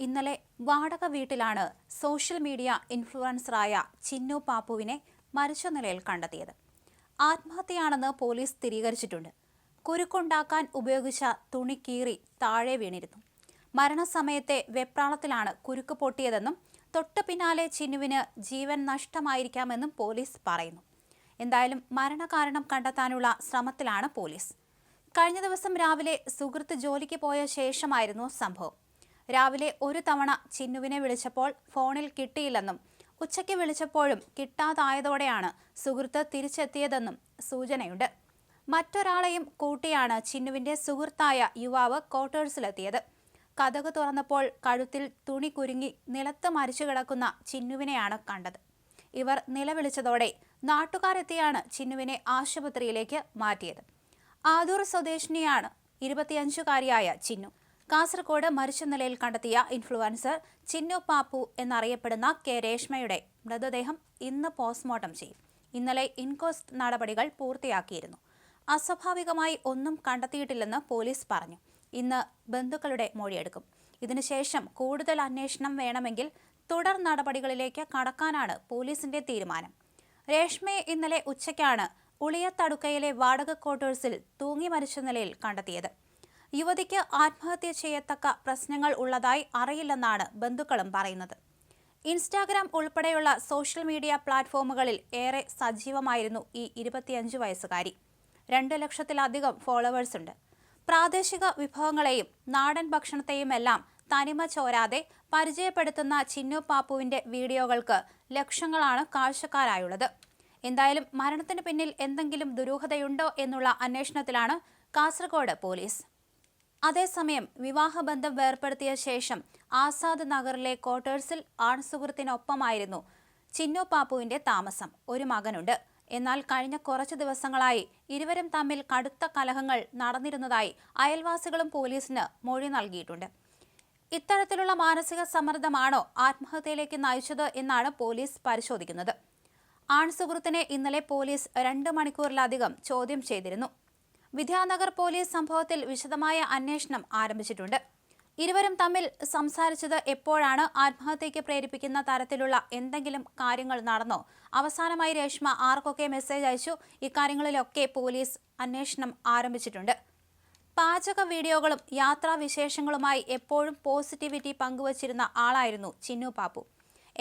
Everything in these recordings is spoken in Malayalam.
ഇന്നലെ വാടക വീട്ടിലാണ് സോഷ്യൽ മീഡിയ ഇൻഫ്ലുവൻസറായ ചിന്നു പാപ്പുവിനെ മരിച്ച നിലയിൽ കണ്ടെത്തിയത്. ആത്മഹത്യയാണെന്ന് പോലീസ് സ്ഥിരീകരിച്ചിട്ടുണ്ട്. കുരുക്കുണ്ടാക്കാൻ ഉപയോഗിച്ച തുണി കീറി താഴെ വീണിരുന്നു. മരണസമയത്തെ വെപ്രാളത്തിലാണ് കുരുക്ക് പൊട്ടിയതെന്നും തൊട്ടു പിന്നാലെ ചിന്നുവിന് ജീവൻ നഷ്ടമായിരിക്കാമെന്നും പോലീസ് പറയുന്നു. എന്തായാലും മരണകാരണം കണ്ടെത്താനുള്ള ശ്രമത്തിലാണ് പോലീസ്. കഴിഞ്ഞ ദിവസം രാവിലെ സുഹൃത്ത് ജോലിക്ക് പോയ ശേഷമായിരുന്നു സംഭവം. രാവിലെ ഒരു തവണ ചിന്നുവിനെ വിളിച്ചപ്പോൾ ഫോണിൽ കിട്ടിയില്ലെന്നും ഉച്ചയ്ക്ക് വിളിച്ചപ്പോഴും കിട്ടാതായതോടെയാണ് സുഹൃത്ത് തിരിച്ചെത്തിയതെന്നും സൂചനയുണ്ട്. മറ്റൊരാളെയും കൂട്ടിയാണ് ചിന്നുവിന്റെ സുഹൃത്തായ യുവാവ് ക്വാർട്ടേഴ്സിലെത്തിയത്. കഥക് തുറന്നപ്പോൾ കഴുത്തിൽ തുണി കുരുങ്ങി നിലത്ത് മരിച്ചു കിടക്കുന്ന ചിന്നുവിനെയാണ് കണ്ടത്. ഇവർ നിലവിളിച്ചതോടെ നാട്ടുകാരെത്തിയാണ് ചിന്നുവിനെ ആശുപത്രിയിലേക്ക് മാറ്റിയത്. ആദൂർ സ്വദേശിനിയാണ് ഇരുപത്തിയഞ്ചുകാരിയായ ചിന്നു. കാസർഗോഡ് മരിച്ച നിലയിൽ കണ്ടെത്തിയ ഇൻഫ്ലുവൻസർ ചിന്നു പാപ്പു എന്നറിയപ്പെടുന്ന കെ രേഷ്മയുടെ മൃതദേഹം ഇന്ന് പോസ്റ്റ്മോർട്ടം ചെയ്യും. ഇന്നലെ ഇൻകോസ്റ്റ് നടപടികൾ പൂർത്തിയാക്കിയിരുന്നു. അസ്വാഭാവികമായി ഒന്നും കണ്ടെത്തിയിട്ടില്ലെന്ന് പോലീസ് പറഞ്ഞു. ഇന്ന് ബന്ധുക്കളുടെ മൊഴിയെടുക്കും. ഇതിനുശേഷം കൂടുതൽ അന്വേഷണം വേണമെങ്കിൽ തുടർ നടപടികളിലേക്ക് കടക്കാനാണ് പോലീസിന്റെ തീരുമാനം. രേഷ്മയെ ഇന്നലെ ഉച്ചയ്ക്കാണ് ഉളിയത്തടുക്കയിലെ വാടക ക്വാർട്ടേഴ്സിൽ തൂങ്ങി മരിച്ച നിലയിൽ കണ്ടെത്തിയത്. യുവതിക്ക് ആത്മഹത്യ ചെയ്യത്തക്ക പ്രശ്നങ്ങൾ ഉള്ളതായി അറിയില്ലെന്നാണ് ബന്ധുക്കളും പറയുന്നത്. ഇൻസ്റ്റാഗ്രാം ഉൾപ്പെടെയുള്ള സോഷ്യൽ മീഡിയ പ്ലാറ്റ്ഫോമുകളിൽ ഏറെ സജീവമായിരുന്നു ഈ ഇരുപത്തിയഞ്ച് വയസ്സുകാരി. രണ്ട് ലക്ഷത്തിലധികം ഫോളോവേഴ്സ് ഉണ്ട്. പ്രാദേശിക വിഭവങ്ങളെയും നാടൻ ഭക്ഷണത്തെയുമെല്ലാം തനിമ ചോരാതെ പരിചയപ്പെടുത്തുന്ന ചിന്നു പാപ്പുവിന്റെ വീഡിയോകൾക്ക് ലക്ഷങ്ങളാണ് കാഴ്ചക്കാരായുള്ളത്. എന്തായാലും മരണത്തിന് പിന്നിൽ എന്തെങ്കിലും ദുരൂഹതയുണ്ടോ എന്നുള്ള അന്വേഷണത്തിലാണ് കാസർഗോഡ് പോലീസ്. അതേസമയം വിവാഹബന്ധം വേർപ്പെടുത്തിയ ശേഷം ആസാദ് നഗറിലെ ക്വാർട്ടേഴ്സിൽ ആൺസുഹൃത്തിനൊപ്പമായിരുന്നു ചിന്നു പാപ്പുവിന്റെ താമസം. ഒരു മകനുണ്ട്. എന്നാൽ കഴിഞ്ഞ കുറച്ചു ദിവസങ്ങളായി ഇരുവരും തമ്മിൽ കടുത്ത കലഹങ്ങൾ നടന്നിരുന്നതായി അയൽവാസികളും പോലീസിന് മൊഴി നൽകിയിട്ടുണ്ട്. ഇത്തരത്തിലുള്ള മാനസിക സമ്മർദ്ദമാണോ ആത്മഹത്യയിലേക്ക് നയിച്ചത് എന്നാണ് പോലീസ് പരിശോധിക്കുന്നത്. ആൺസുഹൃത്തിനെ ഇന്നലെ പോലീസ് രണ്ട് മണിക്കൂറിലധികം ചോദ്യം ചെയ്തിരുന്നു. വിദ്യാനഗർ പോലീസ് സംഭവത്തിൽ വിശദമായ അന്വേഷണം ആരംഭിച്ചിട്ടുണ്ട്. ഇരുവരും തമ്മിൽ സംസാരിച്ചത് എപ്പോഴാണ്? ആത്മഹത്യയ്ക്ക് പ്രേരിപ്പിക്കുന്ന തരത്തിലുള്ള എന്തെങ്കിലും കാര്യങ്ങൾ നടന്നോ? അവസാനമായി രേഷ്മ ആർക്കൊക്കെ മെസ്സേജ് അയച്ചു? ഇക്കാര്യങ്ങളിലൊക്കെ പോലീസ് അന്വേഷണം ആരംഭിച്ചിട്ടുണ്ട്. പാചക വീഡിയോകളും യാത്രാവിശേഷങ്ങളുമായി എപ്പോഴും പോസിറ്റിവിറ്റി പങ്കുവച്ചിരുന്ന ആളായിരുന്നു ചിന്നു പാപ്പു.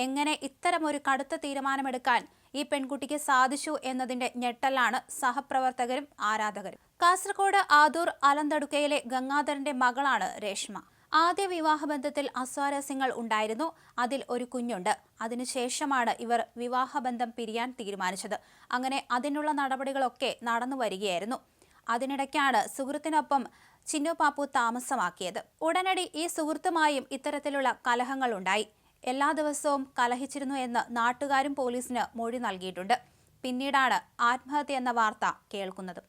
എങ്ങനെ ഇത്തരമൊരു കടുത്ത തീരുമാനമെടുക്കാൻ ഈ പെൺകുട്ടിക്ക് സാധിച്ചു എന്നതിന്റെ ഞെട്ടലാണ് സഹപ്രവർത്തകരും ആരാധകരും. കാസർഗോഡ് ആദൂർ അലന്തടുക്കയിലെ ഗംഗാധരന്റെ മകളാണ് രേഷ്മ. ആദ്യ വിവാഹബന്ധത്തിൽ അസ്വാരസ്യങ്ങൾ ഉണ്ടായിരുന്നു. അതിൽ ഒരു കുഞ്ഞുണ്ട്. അതിനുശേഷമാണ് ഇവർ വിവാഹബന്ധം പിരിയാൻ തീരുമാനിച്ചത്. അങ്ങനെ അതിനുള്ള നടപടികളൊക്കെ നടന്നു വരികയായിരുന്നു. അതിനിടയ്ക്കാണ് സുഹൃത്തിനൊപ്പം ചിന്നു പാപ്പു താമസമാക്കിയത്. ഉടനടി ഈ സുഹൃത്തുമായും ഇത്തരത്തിലുള്ള കലഹങ്ങൾ ഉണ്ടായി. എല്ലാ ദിവസവും കലഹിച്ചിരുന്നു എന്ന് നാട്ടുകാരും പോലീസിന് മൊഴി നൽകിയിട്ടുണ്ട്. പിന്നീടാണ് ആത്മഹത്യ എന്ന വാർത്ത കേൾക്കുന്നത്.